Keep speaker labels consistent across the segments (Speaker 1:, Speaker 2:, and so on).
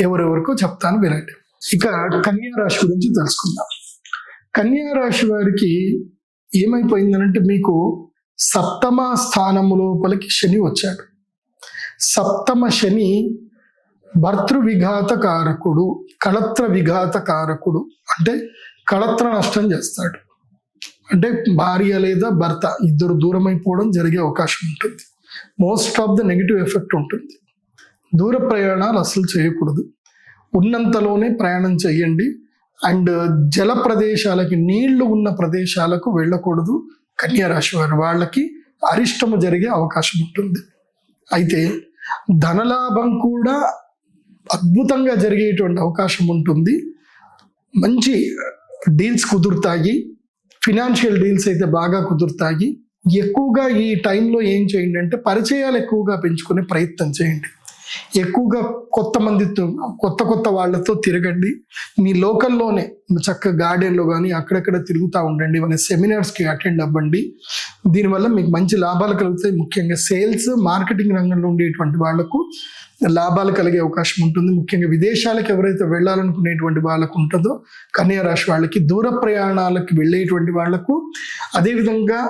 Speaker 1: ఎవరెవరికో చెప్తాను వినండి. ఇక కన్యా రాశి గురించి తెలుసుకుందాం. కన్యా రాశి వారికి ఏమైపోయిందనంటే మీకు సప్తమ స్థానము లోపలికి శని వచ్చాడు. సప్తమ శని భర్తృ విఘాత కారకుడు కళత్ర విఘాత కారకుడు అంటే కళత్ర నష్టం చేస్తాడు. అంటే భార్య లేదా భర్త ఇద్దరు దూరం అయిపోవడం జరిగే అవకాశం ఉంటుంది. Most of the negative effect ఉంటుంది. దూర ప్రయాణాలు అసలు చేయకూడదు. ఉన్నంతలోనే ప్రయాణం చేయండి అండ్ జల ప్రదేశాలకి నీళ్ళు ఉన్న ప్రదేశాలకు వెళ్ళకూడదు. కన్యా రాశి వాళ్ళకి అరిష్టము జరిగే అవకాశం ఉంటుంది. అయితే ధనలాభం కూడా అద్భుతంగా జరిగేటువంటి అవకాశం ఉంటుంది. మంచి డీల్స్ కుదురుతాయి. ఫినాన్షియల్ డీల్స్ అయితే బాగా కుదురుతాయి. ఎక్కువగా ఈ టైంలో ఏం చేయండి అంటే పరిచయాలు ఎక్కువగా పెంచుకునే ప్రయత్నం చేయండి. ఎక్కువగా కొత్త మందితో కొత్త కొత్త వాళ్ళతో తిరగండి. మీ లోకల్లోనే చక్కగా గార్డెన్లో కానీ అక్కడక్కడ తిరుగుతూ ఉండండి. మన సెమినార్స్కి అటెండ్ అవ్వండి. దీనివల్ల మీకు మంచి లాభాలు కలుగుతాయి. ముఖ్యంగా సేల్స్ మార్కెటింగ్ రంగంలో ఉండేటువంటి వాళ్ళకు లాభాలు కలిగే అవకాశం ఉంటుంది. ముఖ్యంగా విదేశాలకు ఎవరైతే వెళ్ళాలనుకునేటువంటి వాళ్ళకు ఉంటుందో కన్యా రాశి వాళ్ళకి దూర ప్రయాణాలకు వెళ్ళేటువంటి వాళ్ళకు అదేవిధంగా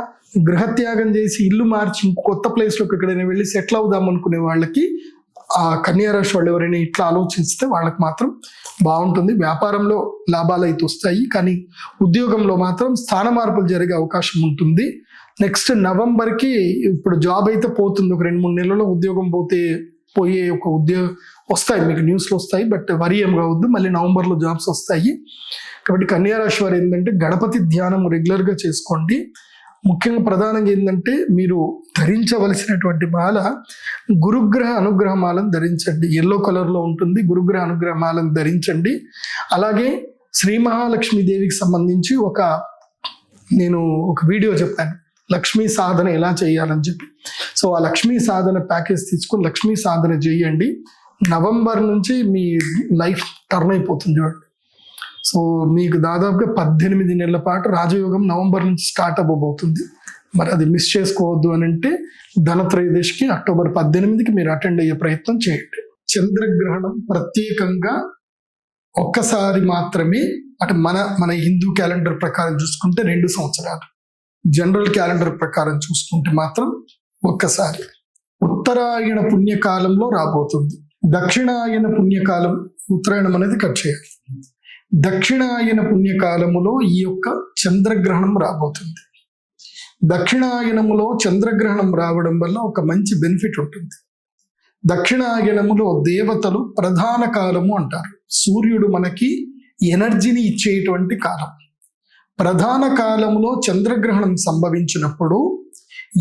Speaker 1: గృహత్యాగం చేసి ఇల్లు మార్చి ఇంకో కొత్త ప్లేస్లోకి ఎక్కడైనా వెళ్ళి సెటిల్ అవుదాం అనుకునే వాళ్ళకి ఆ కన్యారాశి వాళ్ళు ఎవరైనా ఇట్లా ఆలోచిస్తే వాళ్ళకి మాత్రం బాగుంటుంది. వ్యాపారంలో లాభాలు అయితే వస్తాయి. కానీ ఉద్యోగంలో మాత్రం స్థాన మార్పులు జరిగే అవకాశం ఉంటుంది. నెక్స్ట్ నవంబర్కి ఇప్పుడు జాబ్ అయితే పోతుంది. ఒక రెండు మూడు నెలల్లో ఉద్యోగం పోతే పోయే ఒక ఉద్యోగం వస్తాయి. మీకు న్యూస్లో వస్తాయి. బట్ వరి ఏం కావద్దు. మళ్ళీ నవంబర్లో జాబ్స్ వస్తాయి. కాబట్టి కన్యారాశి వారు ఏంటంటే గణపతి ధ్యానం రెగ్యులర్గా చేసుకోండి. ముఖ్యంగా ప్రధానంగా ఏంటంటే మీరు ధరించవలసినటువంటి మాల గురుగ్రహ అనుగ్రహ మాలను ధరించండి. ఎల్లో కలర్లో ఉంటుంది. గురుగ్రహ అనుగ్రహ మాలను ధరించండి. అలాగే శ్రీ మహాలక్ష్మీదేవికి సంబంధించి ఒక నేను ఒక వీడియో చెప్పాను. లక్ష్మీ సాధన ఎలా చేయాలని చెప్పి. సో ఆ లక్ష్మీ సాధన ప్యాకేజ్ తీసుకుని లక్ష్మీ సాధన చేయండి. నవంబర్ నుంచి మీ లైఫ్ టర్న్ అయిపోతుంది. చూడండి సో మీకు దాదాపుగా పద్దెనిమిది నెలల పాటు రాజయోగం నవంబర్ నుంచి స్టార్ట్ అవ్వబోతుంది. మరి అది మిస్ చేసుకోవద్దు అని అంటే ధనత్రయోదశికి అక్టోబర్ పద్దెనిమిదికి మీరు అటెండ్ అయ్యే ప్రయత్నం చేయండి. చంద్రగ్రహణం ప్రత్యేకంగా ఒక్కసారి మాత్రమే అంటే మన మన హిందూ క్యాలెండర్ ప్రకారం చూసుకుంటే రెండు సంవత్సరాలు. జనరల్ క్యాలెండర్ ప్రకారం చూసుకుంటే మాత్రం ఒక్కసారి. ఉత్తరాయణ పుణ్యకాలంలో రాబోతుంది. దక్షిణాయన పుణ్యకాలం ఉత్తరాయణం అనేది కట్ చేయాలి. దక్షిణాయన పుణ్యకాలములో ఈ యొక్క చంద్రగ్రహణం రాబోతుంది. దక్షిణాయనములో చంద్రగ్రహణం రావడం వల్ల ఒక మంచి బెనిఫిట్ ఉంటుంది. దక్షిణాయనములో దేవతలు ప్రధాన కాలము అంటారు. సూర్యుడు మనకి ఎనర్జీని ఇచ్చేటువంటి కాలం. ప్రధాన కాలములో చంద్రగ్రహణం సంభవించినప్పుడు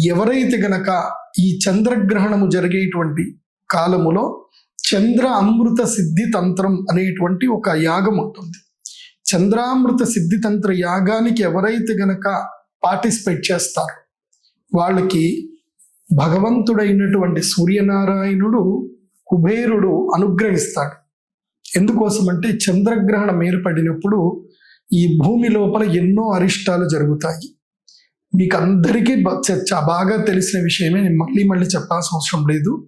Speaker 1: ఎవరైతే గనక ఈ చంద్రగ్రహణము జరిగేటువంటి కాలములో చంద్ర అమృత సిద్ధి తంత్రం అనేటువంటి ఒక యాగం ఉంటుంది చంద్రామృత సిద్ధి తంత్ర యాగానికి ఎవరైతే గనక పార్టిసిపేట్ చేస్తారో వాళ్ళకి భగవంతుడైనటువంటి సూర్యనారాయణుడు కుబేరుడు అనుగ్రహిస్తాడు. ఎందుకోసం అంటే చంద్రగ్రహణం ఏర్పడినప్పుడు ఈ భూమి లోపల ఎన్నో అరిష్టాలు జరుగుతాయి. మీకు అందరికీ బాగా తెలిసిన విషయమే నేను మళ్ళీ మళ్ళీ చెప్పాల్సిన అవసరం లేదు.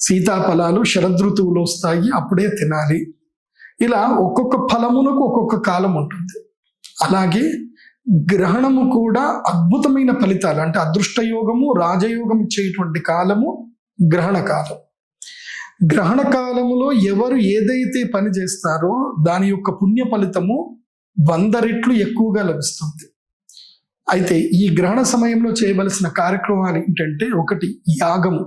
Speaker 1: సీతాఫలాలు శరదృతువులు వస్తాయి అప్పుడే తినాలి. ఇలా ఒక్కొక్క ఫలమునకు ఒక్కొక్క కాలం ఉంటుంది. అలాగే గ్రహణము కూడా అద్భుతమైన ఫలితాలు అంటే అదృష్టయోగము రాజయోగం ఇచ్చేటువంటి కాలము గ్రహణ కాలం. గ్రహణ కాలములో ఎవరు ఏదైతే పని చేస్తారో దాని యొక్క పుణ్య ఫలితము వంద రెట్లు ఎక్కువగా లభిస్తుంది. అయితే ఈ గ్రహణ సమయంలో చేయవలసిన కార్యక్రమాలు ఏంటంటే ఒకటి యాగము.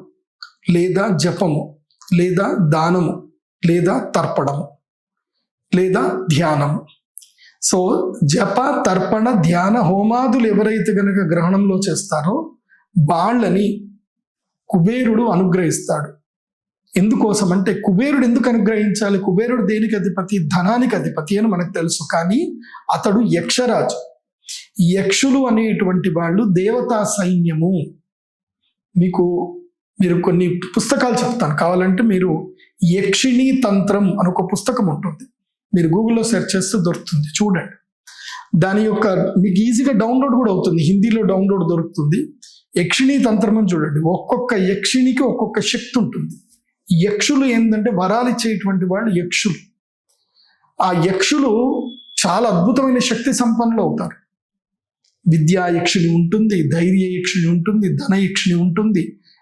Speaker 1: లేదా జపము లేదా దానము లేదా తర్పణము లేదా ధ్యానము. సో జప తర్పణ ధ్యాన హోమాదులు ఎవరైతే గనక గ్రహణంలో చేస్తారో వాళ్ళని కుబేరుడు అనుగ్రహిస్తాడు. ఎందుకోసం అంటే కుబేరుడు ఎందుకు అనుగ్రహించాలి? కుబేరుడు దేనికి అధిపతి? ధనానికి అధిపతి అని మనకు తెలుసు. కానీ అతడు యక్షరాజు. యక్షులు అనేటువంటి వాళ్ళు దేవతా సైన్యము. మీకు మీరు కొన్ని పుస్తకాలు చెప్తాను. కావాలంటే మీరు యక్షిణీ తంత్రం అని ఒక పుస్తకం ఉంటుంది. మీరు గూగుల్లో సెర్చ్ చేస్తే దొరుకుతుంది. చూడండి. దాని యొక్క మీకు ఈజీగా డౌన్లోడ్ కూడా అవుతుంది. హిందీలో డౌన్లోడ్ దొరుకుతుంది. యక్షిణీ తంత్రం అని చూడండి. ఒక్కొక్క యక్షిణికి ఒక్కొక్క శక్తి ఉంటుంది. యక్షులు ఏంటంటే వరాలు ఇచ్చేటువంటి వాళ్ళు యక్షులు. ఆ యక్షులు చాలా అద్భుతమైన శక్తి సంపన్నులు అవుతారు. విద్యా యక్షిణి ఉంటుంది ధైర్య యక్షిణి ఉంటుంది ధన యక్షిణి ఉంటుంది.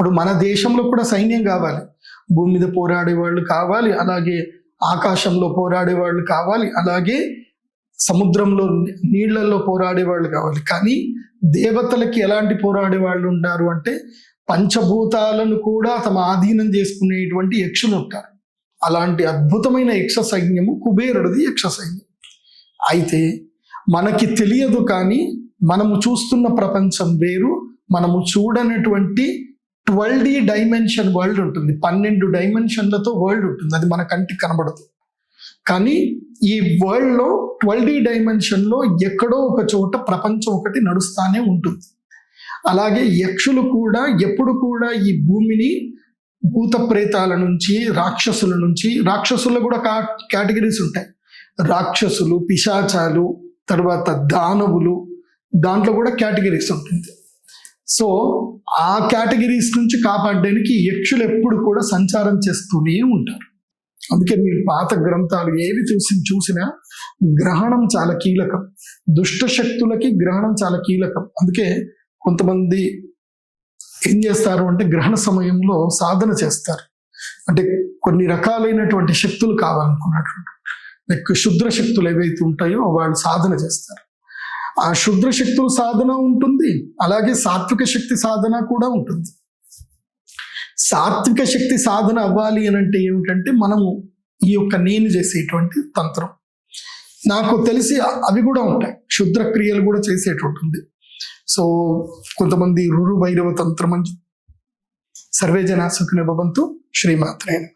Speaker 1: ఇప్పుడు మన దేశంలో కూడా సైన్యం కావాలి. భూమి మీద పోరాడే వాళ్ళు కావాలి అలాగే ఆకాశంలో పోరాడే వాళ్ళు కావాలి అలాగే సముద్రంలో నీళ్ళలో పోరాడే వాళ్ళు కావాలి. కానీ దేవతలకి ఎలాంటి పోరాడే వాళ్ళు ఉంటారు అంటే పంచభూతాలను కూడా తమ ఆధీనం చేసుకునేటువంటి యక్షులు ఉంటారు. అలాంటి అద్భుతమైన యక్ష సైన్యము కుబేరుడిది యక్ష సైన్యం. అయితే మనకి తెలియదు కానీ మనము చూస్తున్న ప్రపంచం వేరు మనము చూడనటువంటి ట్వెల్వ్ డి డైమెన్షన్ వరల్డ్ ఉంటుంది. పన్నెండు డైమెన్షన్లతో వరల్డ్ ఉంటుంది. అది మన కంటికి కనబడదు. కానీ ఈ వరల్డ్లో ట్వెల్వ్ డి డైమెన్షన్లో ఎక్కడో ఒక చోట ప్రపంచం ఒకటి నడుస్తానే ఉంటుంది. అలాగే యక్షులు కూడా ఎప్పుడు కూడా ఈ భూమిని భూత ప్రేతాల నుంచి రాక్షసుల నుంచి రాక్షసుల్లో కూడా కా కేటగిరీస్ ఉంటాయి. రాక్షసులు పిశాచాలు తర్వాత దానవులు దాంట్లో కూడా కేటగిరీస్ ఉంటుంది. సో ఆ కేటగిరీస్ నుంచి కాపాడడానికి యక్షులు ఎప్పుడు కూడా సంచారం చేస్తూనే ఉంటారు. అందుకే మీరు పాత గ్రంథాలు ఏవి చూసి చూసినా గ్రహణం చాలా కీలకం. దుష్ట శక్తులకి గ్రహణం చాలా కీలకం. అందుకే కొంతమంది ఏం చేస్తారు అంటే గ్రహణ సమయంలో సాధన చేస్తారు. అంటే కొన్ని రకాలైనటువంటి శక్తులు కావాలనుకున్నటువంటి లైక్ శుద్ర శక్తులు ఏవైతే ఉంటాయో వాళ్ళు సాధన చేస్తారు. ఆ శుద్ర శక్తుల సాధన ఉంటుంది. అలాగే సాత్విక శక్తి సాధన కూడా ఉంటుంది. సాత్విక శక్తి సాధన అవ్వాలి అని అంటే ఏమిటంటే మనము ఈ యొక్క నేను చేసేటువంటి తంత్రం. నాకు తెలిసి అవి కూడా ఉంటాయి. క్షుద్రక్రియలు కూడా చేసేటట్టుంది సో కొంతమంది రురు భైరవ తంత్రం అని సర్వే సుఖిన భవంతు శ్రీమాత్రేణ